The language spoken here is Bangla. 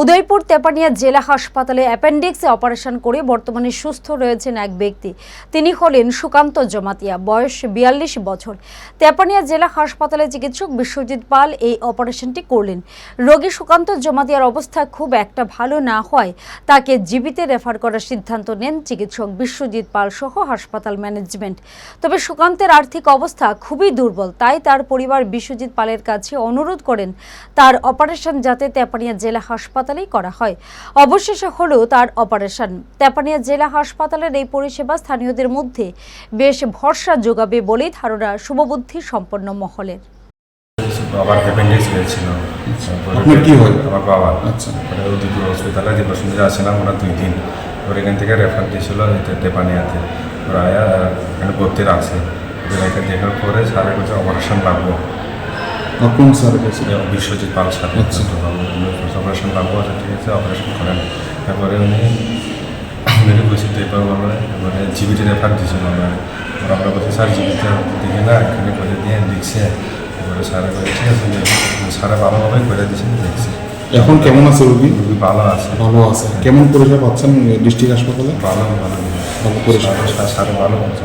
উদয়পুর তেপানিয়া জেলা হাসপাতালে অ্যাপেন্ডিক্সে অপারেশন করে বর্তমানে সুস্থ রয়েছেন এক ব্যক্তি। তিনি হলেন সুকান্ত জমাতিয়া, বয়স বিয়াল্লিশ বছর। তেপানিয়া জেলা হাসপাতালে চিকিৎসক বিশ্বজিৎ পাল এই অপারেশনটি করলেন। রোগী সুকান্ত জমাতিয়ার অবস্থা খুব একটা ভালো না হয় তাকে জীবিতে রেফার করার সিদ্ধান্ত নেন চিকিৎসক বিশ্বজিৎ পাল সহ হাসপাতাল ম্যানেজমেন্ট। তবে সুকান্তের আর্থিক অবস্থা খুবই দুর্বল, তাই তার পরিবার বিশ্বজিৎ পালের কাছে অনুরোধ করেন, তার অপারেশন যাতে তেপানিয়া জেলা হাসপাতালেই করা হয়। অবশেষে হলো তার অপারেশন। তেপানিয়া জেলা হাসপাতালের এই পরিষেবা স্থানীয়দের মধ্যে বেশ ভরসা যোগাবে বলেই ধারণা শুভবুদ্ধি সম্পন্ন মহলের। বাবার অ্যাপেন্ডিক্স হয়েছিল আপনার কি হয়? আমার বাবা। আচ্ছা। পরে হসপিটালে যে বসুন্ধরা আসছিলাম ওরা দুই দিন। ওর এখান থেকে রেফার দিয়েছিল টেপানিয়াতে ওরা এখানে ভর্তি রাখছে। দেখার পরে সারে বলছে অপারেশন লাগবো। কোন স্যার কাছে বিশ্বজিৎ পাল সাথে আচ্ছা। অপারেশন লাগবো আচ্ছা ঠিক আছে অপারেশন করেন। তারপরে উনি উনি বলছি পেপার বলে এবারে জিবিটি রেফার দিয়েছিল আমরা। আমরা বলছি স্যার জিবিতে দেখি না এখানে করে দিয়ে দেখছে। এবারে স্যারে বলে ঠিক আছে স্যারে ভালোভাবে করে দিয়েছেন দেখছি। এখন কেমন আছে রোগী? রুগী ভালো আছে। ভালো আছে। কেমন পরিষেবা পাচ্ছেন ডিস্ট্রিক্ট হাসপাতালে? ভালো ভালো। ভালো পরিষেবা। স্যার- স্যার ভালো করছে